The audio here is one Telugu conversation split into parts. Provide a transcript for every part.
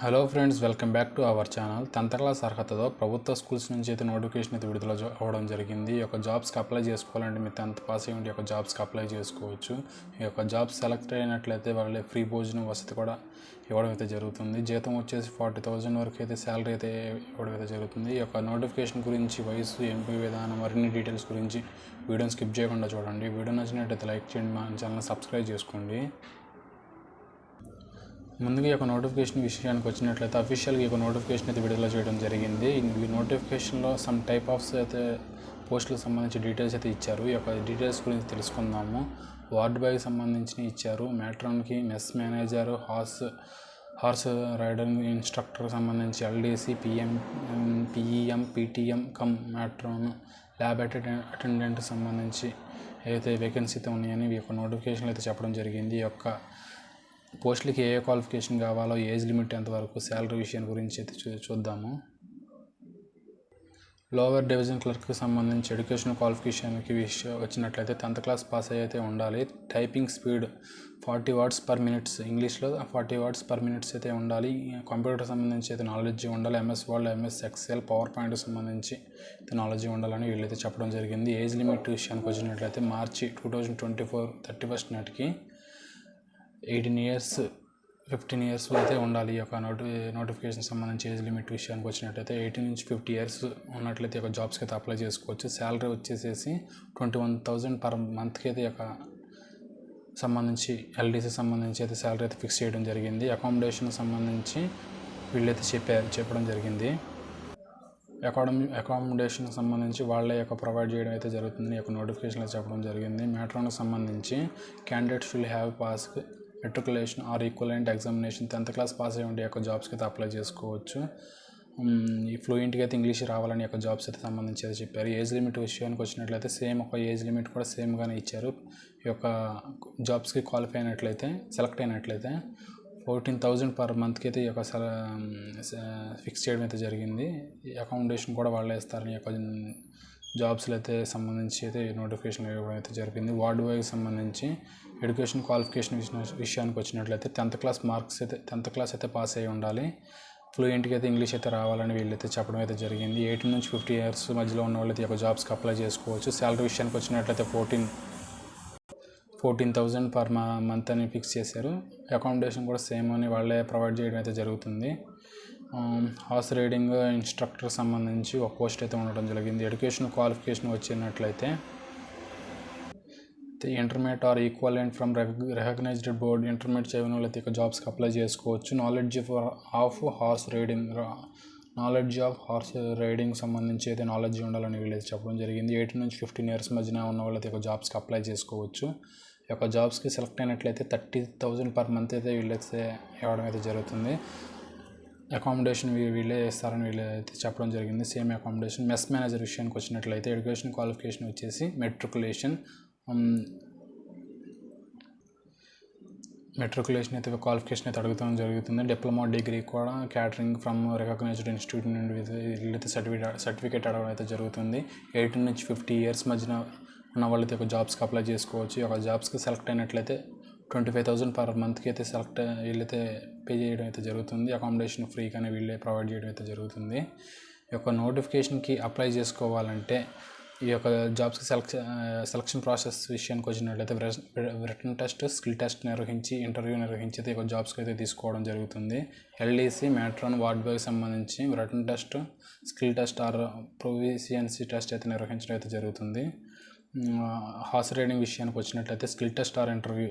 Hello friends welcome back to our channel. Tenth class అర్హతతో ప్రభుత్వ స్కూల్స్ నుంచి అయితే నోటిఫికేషన్ అయితే విడుదల అవ్వడం జరిగింది. ఈ యొక్క జాబ్స్కి అప్లై చేసుకోవాలంటే మీరు టెన్త్ పాస్ అయ్యి ఉంటే ఈ యొక్క జాబ్స్కి అప్లై చేసుకోవచ్చు. ఈ యొక్క జాబ్స్ సెలెక్ట్ అయినట్లయితే వాళ్ళే ఫ్రీ భోజనం వసతి కూడా ఇవ్వడం అయితే జరుగుతుంది. జీతం వచ్చేసి ఫార్టీ థౌజండ్ వరకు అయితే శాలరీ అయితే ఇవ్వడం అయితే జరుగుతుంది. ఈ యొక్క నోటిఫికేషన్ గురించి వయసు ఎంపిక విధానం మరిన్ని డీటెయిల్స్ గురించి వీడియోని స్కిప్ చేయకుండా చూడండి. వీడియో నచ్చినట్టయితే లైక్ చేయండి మా ఛానల్ సబ్స్క్రైబ్ చేసుకోండి. ముందుగా ఈ యొక్క నోటిఫికేషన్ విషయానికి వచ్చినట్లయితే అఫీషియల్గా ఈ యొక్క నోటిఫికేషన్ అయితే విడుదల చేయడం జరిగింది. ఈ నోటిఫికేషన్లో సమ్ టైప్ ఆఫ్స్ అయితే పోస్టులకు సంబంధించి డీటెయిల్స్ అయితే ఇచ్చారు. ఈ యొక్క డీటెయిల్స్ గురించి తెలుసుకుందాము. వార్డ్ బాయ్కి సంబంధించి ఇచ్చారు. మ్యాట్రాన్కి mess manager horse horse riding ఇన్స్ట్రక్టర్కి సంబంధించి LDC PM PEM PTM cum matron lab attendant attendant సంబంధించి ఏదైతే వేకెన్సీ అయితే ఉన్నాయని ఈ యొక్క నోటిఫికేషన్లు అయితే చెప్పడం జరిగింది. ఈ యొక్క పోస్టులకి ఏ ఏ క్వాలిఫికేషన్ కావాలో ఏజ్ లిమిట్ ఎంతవరకు శాలరీ విషయం గురించి అయితే చూ చూద్దాము. లోవర్ డివిజన్ క్లర్క్కి సంబంధించి ఎడ్యుకేషన్ క్వాలిఫికేషన్కి విషయం వచ్చినట్లయితే టెన్త్ క్లాస్ పాస్ అయితే ఉండాలి. Typing speed forty words per minutes ఇంగ్లీష్లో ఫార్టీ వర్డ్స్ పర్ మినిట్స్ అయితే ఉండాలి. కంప్యూటర్ సంబంధించి అయితే నాలెడ్జ్ ఉండాలి. MS Word MS Excel PowerPoint సంబంధించి అయితే నాలెడ్జ్ ఉండాలని వీళ్ళైతే చెప్పడం జరిగింది. ఏజ్ లిమిట్ విషయానికి వచ్చినట్లయితే March two thousand twenty four thirty first నాటికి ఎయిటీన్ ఇయర్స్ ఫిఫ్టీన్ ఇయర్స్ అయితే ఉండాలి ఈ యొక్క నోటి నోటిఫికేషన్ సంబంధించి ఏజ్ లిమిట్ విషయానికి వచ్చినట్టయితే ఎయిటీన్ నుంచి ఫిఫ్టీ ఇయర్స్ ఉన్నట్లయితే ఒక జాబ్స్కి అయితే అప్లై చేసుకోవచ్చు. శాలరీ వచ్చేసేసి ట్వంటీ వన్ థౌజండ్ పర్ మంత్కి అయితే ఒక యొక్క సంబంధించి ఎల్డీసీ సంబంధించి అయితే శాలరీ అయితే ఫిక్స్ చేయడం జరిగింది. అకామిడేషన్ సంబంధించి వీళ్ళైతే చెప్పారు చెప్పడం జరిగింది. అకాడమీ అకామిడేషన్ సంబంధించి వాళ్ళే యొక్క ప్రొవైడ్ చేయడం అయితే జరుగుతుంది. యొక్క నోటిఫికేషన్లో చెప్పడం జరిగింది. మ్యాట్రాన్కి సంబంధించి candidate will have pass matriculation or equivalent examination tenth class pass అయ్యి ఉండే యొక్క జాబ్స్కి అయితే అప్లై చేసుకోవచ్చు. ఈ ఫ్లూయెంట్గా అయితే ఇంగ్లీష్ రావాలని యొక్క జాబ్స్ అయితే సంబంధించి అయితే చెప్పారు. ఏజ్ లిమిట్ విషయానికి వచ్చినట్లయితే సేమ్ ఒక ఏజ్ లిమిట్ కూడా సేమ్గానే ఇచ్చారు. ఈ యొక్క జాబ్స్కి క్వాలిఫై అయినట్లయితే సెలెక్ట్ అయినట్లయితే ఫోర్టీన్ థౌజండ్ పర్ మంత్కి అయితే ఈ యొక్క ఫిక్స్ చేయడం అయితే జరిగింది. ఈ అకామిడేషన్ కూడా వాళ్ళే ఇస్తారని ఈ యొక్క జాబ్స్లు అయితే సంబంధించి అయితే నోటిఫికేషన్ ఇవ్వడం అయితే జరిగింది. వార్డ్ వైజ్ సంబంధించి ఎడ్యుకేషన్ క్వాలిఫికేషన్ విషయానికి వచ్చినట్లయితే టెన్త్ క్లాస్ మార్క్స్ అయితే టెన్త్ క్లాస్ అయితే పాస్ అయి ఉండాలి. ఫ్లూయెంట్గా అయితే ఇంగ్లీష్ అయితే రావాలని వీళ్ళైతే చెప్పడం అయితే జరిగింది. ఎయిటీన్ నుంచి ఫిఫ్టీ ఇయర్స్ మధ్యలో ఉన్న వాళ్ళైతే ఈ జాబ్స్కి అప్లై చేసుకోవచ్చు. శాలరీ విషయానికి వచ్చినట్లయితే fourteen fourteen thousand per month అని ఫిక్స్ చేశారు. అకామిడేషన్ కూడా సేమ్ అని వాళ్ళే ప్రొవైడ్ చేయడం అయితే జరుగుతుంది. హార్స్ రైడింగ్ ఇన్స్ట్రక్టర్ సంబంధించి ఒక పోస్ట్ అయితే ఉండడం జరిగింది. ఎడ్యుకేషన్ క్వాలిఫికేషన్ వచ్చినట్లయితే intermediate or equal and from recognised board. Intermediate చదివిన వాళ్ళైతే ఇక జాబ్స్కి అప్లై చేసుకోవచ్చు. Knowledge for of horse riding knowledge of horse riding సంబంధించి అయితే నాలెడ్జ్ ఉండాలని వీళ్ళైతే చెప్పడం జరిగింది. ఎయిటీన్ నుంచి ఫిఫ్టీన్ ఇయర్స్ మధ్యన ఉన్న వాళ్ళైతే ఒక జాబ్స్కి అప్లై చేసుకోవచ్చు. ఈ యొక్క జాబ్స్కి సెలెక్ట్ అయినట్లయితే థర్టీ థౌజండ్ పర్ మంత్ అయితే వీళ్ళైతే ఇవ్వడం అయితే జరుగుతుంది. అకామిడేషన్ వీళ్ళే చేస్తారని వీళ్ళు అయితే చెప్పడం జరిగింది. సేమ్ అకామిడేషన్ మెస్ మేనేజర్ విషయానికి వచ్చినట్లయితే ఎడ్యుకేషన్ క్వాలిఫికేషన్ వచ్చేసి మెట్రికులేషన్. మెట్రికులేషన్ అయితే క్వాలిఫికేషన్ అయితే అడుగుతాం జరుగుతుంది. డిప్లొమా డిగ్రీ కూడా క్యాటరింగ్ ఫ్రమ్ రికగ్నైజ్డ్ ఇన్స్టిట్యూట్ నుండి వీళ్ళైతే సర్టిఫికేట్ సర్టిఫికేట్ అడగడం అయితే జరుగుతుంది. ఎయిటీన్ నుంచి ఫిఫ్టీ ఇయర్స్ మధ్యన ఉన్న వాళ్ళైతే ఒక జాబ్స్కి అప్లై చేసుకోవచ్చు. ఒక జాబ్స్కి సెలెక్ట్ అయినట్లయితే ట్వంటీ ఫైవ్ థౌసండ్ పర్ మంత్కి అయితే సెలెక్ట్ వీళ్ళైతే పే చేయడం అయితే జరుగుతుంది. అకామిడేషన్ ఫ్రీగానే వీళ్ళే ప్రొవైడ్ చేయడం అయితే జరుగుతుంది. ఈ యొక్క నోటిఫికేషన్కి అప్లై చేసుకోవాలంటే ఈ యొక్క జాబ్స్కి సెలెక్ట్ సెలక్షన్ ప్రాసెస్ విషయానికి వచ్చినట్లయితే రిటర్న్ టెస్ట్ స్కిల్ టెస్ట్ నిర్వహించి ఇంటర్వ్యూ నిర్వహించి అయితే ఈ యొక్క జాబ్స్కి అయితే తీసుకోవడం జరుగుతుంది. ఎల్డీసీ మ్యాట్రాన్ వార్డ్ బాయ్కి సంబంధించి written test skill test or proficiency test అయితే నిర్వహించడం అయితే జరుగుతుంది. హార్స్ రైడింగ్ విషయానికి వచ్చినట్లయితే skill test or interview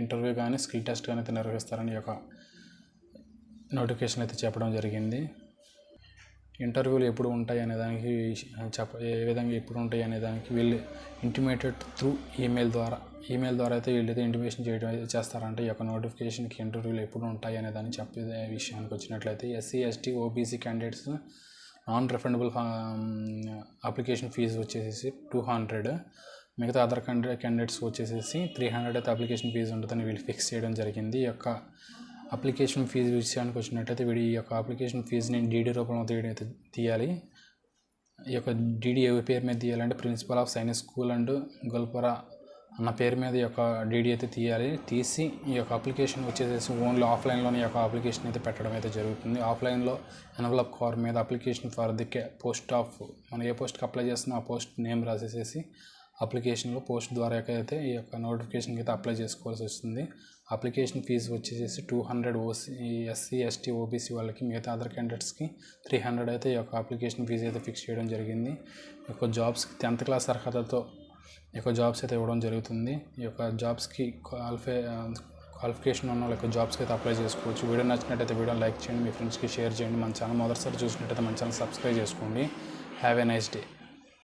interview కానీ స్కిల్ టెస్ట్ కానీ అయితే నిర్వహిస్తారని యొక్క నోటిఫికేషన్ అయితే చెప్పడం జరిగింది. ఇంటర్వ్యూలు ఎప్పుడు ఉంటాయి అనే దానికి చెప్ప ఏ విధంగా ఎప్పుడు ఉంటాయి అనే దానికి వీళ్ళు ఇంటిమేటెడ్ త్రూ ఈమెయిల్ ద్వారా ఈమెయిల్ ద్వారా అయితే వీళ్ళైతే ఇంటిమేషన్ చేయడం అయితే చేస్తారంటే ఈ యొక్క నోటిఫికేషన్కి ఇంటర్వ్యూలు ఎప్పుడు ఉంటాయి అనే దాన్ని చెప్పే విషయానికి వచ్చినట్లయితే SC ST OBC candidates non refundable application fee వచ్చేసి టూ హండ్రెడ్ మిగతా అదర్ కండి క్యాండిడేట్స్ వచ్చేసేసి త్రీ హండ్రెడ్ అయితే అప్లికేషన్ ఫీజు ఉంటుందని వీళ్ళు ఫిక్స్ చేయడం జరిగింది. ఈ యొక్క అప్లికేషన్ ఫీజు విషయానికి వచ్చినట్టయితే వీడి ఈ యొక్క అప్లికేషన్ ఫీజుని డీడీ రూపంలో తీయడం తీయాలి. ఈ యొక్క డీడీ ఏ పేరు మీద తీయాలంటే principal of science school and Goalpara అన్న పేరు మీద ఈ యొక్క డీడీ అయితే తీయాలి. తీసి ఈ యొక్క అప్లికేషన్ వచ్చేసేసి ఓన్లీ ఆఫ్లైన్లోనే ఈ యొక్క అప్లికేషన్ అయితే పెట్టడం అయితే జరుగుతుంది. ఆఫ్లైన్లో ఎన్వలప్ కవర్ మీద application for the post of మనం ఏ పోస్ట్కి అప్లై చేస్తున్నా ఆ పోస్ట్ నేమ్ రాసేసేసి అప్లికేషన్లో పోస్ట్ ద్వారా అయితే ఈ యొక్క నోటిఫికేషన్కి అయితే అప్లై చేసుకోవాల్సి వస్తుంది. అప్లికేషన్ ఫీజు వచ్చేసి two hundred OC SC ST OBC వాళ్ళకి మిగతా అదర్ క్యాండిడేట్స్కి త్రీ హండ్రెడ్ అయితే ఈ యొక్క అప్లికేషన్ ఫీజు అయితే ఫిక్స్ చేయడం జరిగింది. ఈ యొక్క జాబ్స్కి టెన్త్ క్లాస్ అర్హతతో ఈ యొక్క జాబ్స్ అయితే ఇవ్వడం జరుగుతుంది. ఈ యొక్క జాబ్స్కి క్వాలిఫై క్వాలిఫికేషన్ ఉన్న వాళ్ళకి జాబ్స్కి అయితే అప్లై చేసుకోవచ్చు. వీడియో నచ్చినట్టయితే వీడియో లైక్ చేయండి మీ ఫ్రెండ్స్కి షేర్ చేయండి. మన ఛానల్ మొదటిసారి చూసినట్టయితే మన ఛానల్ సబ్స్క్రైబ్ చేసుకోండి. Have a nice day.